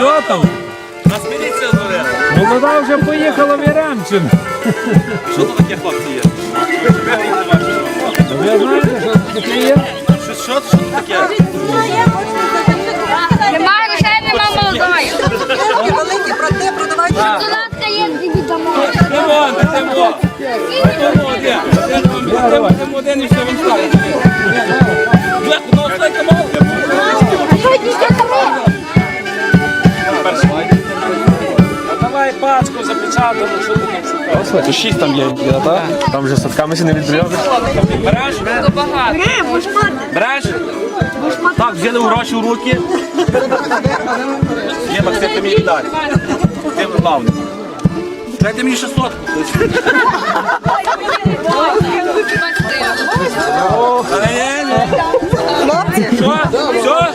Ну що там? Нас міліція зве. Молода вже поїхала в Яремчин. Що тут таке хлопці є? Ви знаєте, що це таке є? Що, що, таке? Немає грошей, нема молодої. Великі, проте продавайте. Солодка є відомо. Тимон, де Тимон? Тимон, де? Де Тимон? Тимон, Тимон, де ніщо він скаже? Ну, запечатану, що ти там шукаєш? Тут шість там є, так? Там вже садками ще не відбрьовиш. Береш? Береш? Так, взяли гроші в руки. Є, Максим, ти мені віддай. Ти главний. Дайте мені 600. Але ні, ні. Що? Що?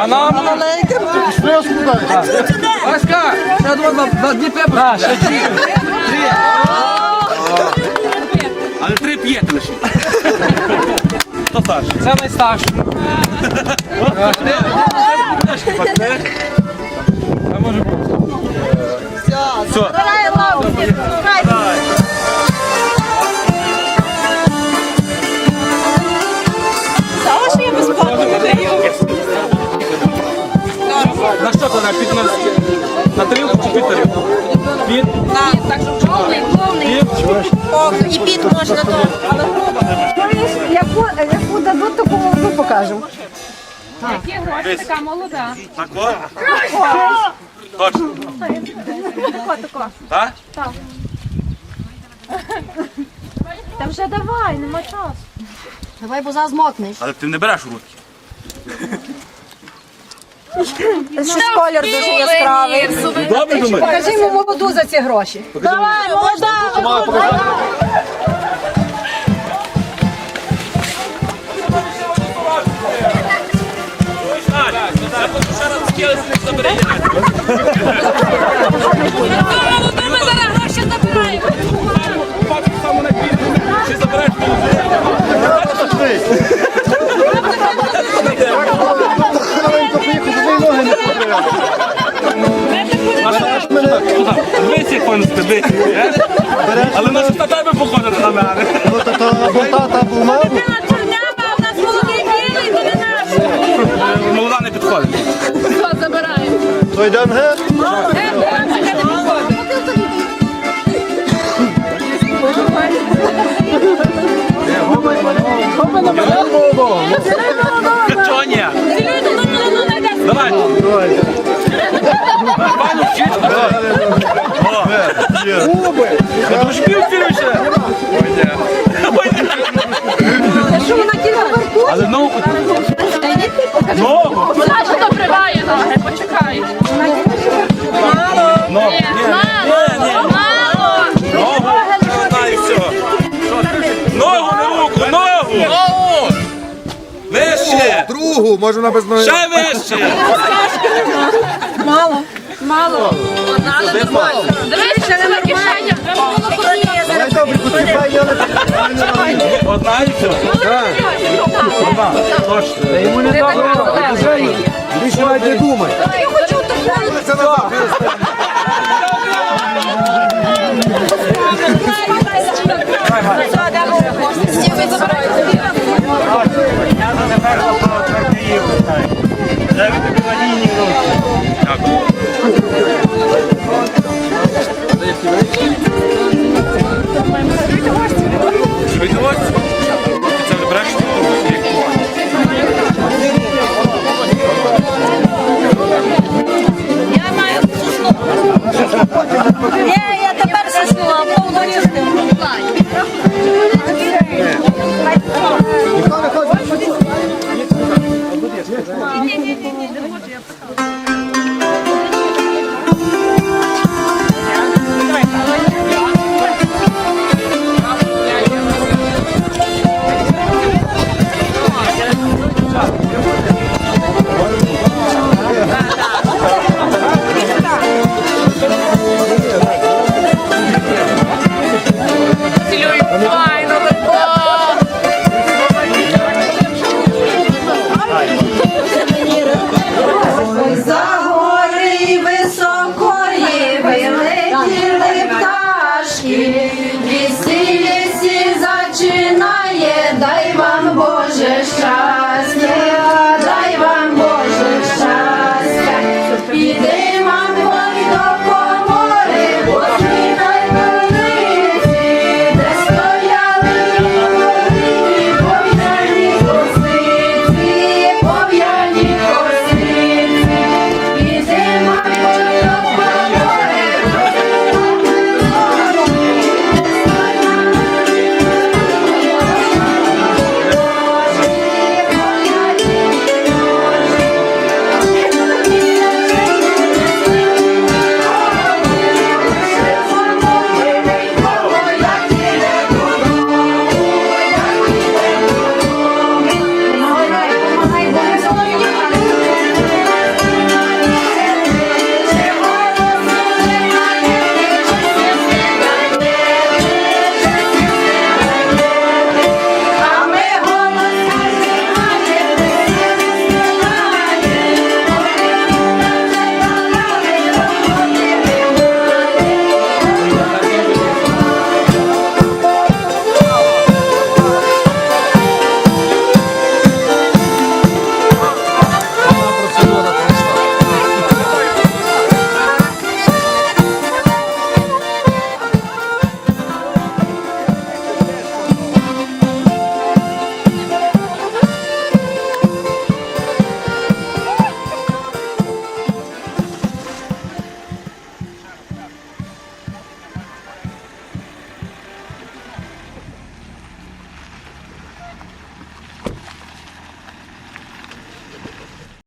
А нам? Васька, ще два, два, два, дві. Так, ще Три. Але три п'єте лише. Хто старший? Це найстарший. Це може бути. Все. На під на, на тарілку чи під тарілку? Під? Повний, повний. І піт можна то. Яку, яку дадуть, таку молоду покажемо. Які гроші, така молода. Так, о. Точно. Так? Та вже давай, нема часу. Давай, бо зараз змокнеш. Але ти не береш у руки. Щось колір дуже яскравий. Добре? Покажи йому молоду за ці гроші. Давай, молода! Ми на мене. Чорнява, у нас молодий білий, то не наш. Молода не підходить. Все, забираємо. То йдемо ге? Е, е, таке не підходить. Чого ні? Цілюйте, ну, ну, ну, не йде. Давай. Пану вчить. О. Дружки втілюйся. Що вона тільки вверху? Але ногу. Ногу. Вона ж добриває ноги, почекай. Мало, кругу, може вона без ноги. Ще вище! Мало. Мало. Але нормально. Кишеня. Треба Давид Валіній Дякую. 你你你你你这个我不少